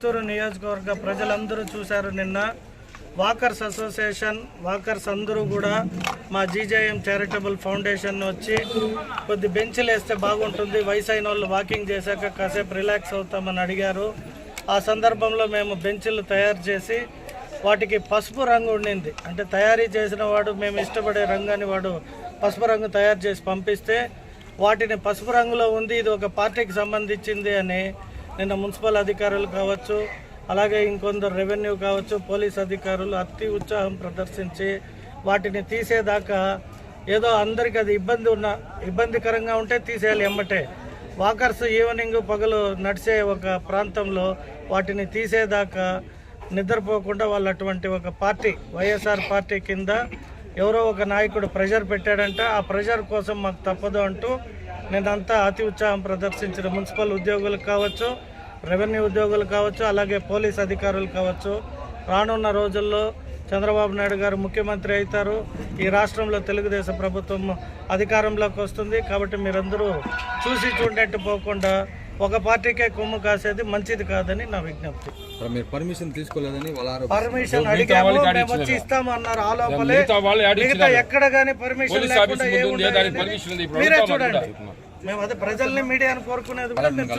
చిత్తూరు నియోజకవర్గ ప్రజలందరూ చూశారు నిన్న. వాకర్స్ అసోసియేషన్ వాకర్స్ అందరూ కూడా మా జీజేఎం చారిటబుల్ ఫౌండేషన్ వచ్చి కొద్ది బెంచ్లు వేస్తే బాగుంటుంది. వయసు అయిన వాళ్ళు వాకింగ్ చేశాక కాసేపు రిలాక్స్ అవుతామని అడిగారు. ఆ సందర్భంలో మేము బెంచ్లు తయారు చేసి వాటికి పసుపు రంగు ఉండింది. అంటే తయారీ చేసిన వాడు మేము ఇష్టపడే రంగాన్ని వాడు పసుపు రంగు తయారు చేసి పంపిస్తే వాటిని పసుపు రంగులో ఉంది ఇది ఒక పార్టీకి సంబంధించింది అని నిన్న మున్సిపల్ అధికారులు కావచ్చు అలాగే ఇంకొందరు రెవెన్యూ కావచ్చు పోలీస్ అధికారులు అతి ఉత్సాహం ప్రదర్శించి వాటిని తీసేదాకా ఏదో అందరికి అది ఇబ్బంది ఉన్న ఇబ్బందికరంగా ఉంటే తీసేయాలి ఎమ్మటే. వాకర్స్ ఈవినింగ్ పగలు నడిచే ఒక ప్రాంతంలో వాటిని తీసేదాకా నిద్రపోకుండా వాళ్ళు అటువంటి ఒక పార్టీ వైఎస్ఆర్ పార్టీ కింద ఎవరో ఒక నాయకుడు ప్రెషర్ పెట్టాడంటే. ఆ ప్రెషర్ కోసం మాకు తప్పదు అంటూ నేనంతా అతి ఉత్సాహం ప్రదర్శించిన మున్సిపల్ ఉద్యోగులు కావచ్చు రెవెన్యూ ఉద్యోగులు కావచ్చు అలాగే పోలీస్ అధికారులు కావచ్చు. రానున్న రోజుల్లో చంద్రబాబు నాయుడు గారు ముఖ్యమంత్రి అవుతారు. ఈ రాష్ట్రంలో తెలుగుదేశం ప్రభుత్వం అధికారంలోకి వస్తుంది. కాబట్టి మీరందరూ చూసి చూడేట్టు పోకుండా ఒక పార్టీకే కొమ్ము కాసేది మంచిది కాదని నా విజ్ఞప్తి మరి మీరు పర్మిషన్ తీసుకోలేదని పర్మిషన్ అడిగాము మేము వచ్చి ఇస్తాము అన్నారు ఆ లోపలే మిగతా. ఎక్కడ కానీ పర్మిషన్ లేకుండా. ఇప్పుడు మీరే చూడండి. మేము అదే ప్రజల్ని మీడియాను కోరుకునేది కూడా మేము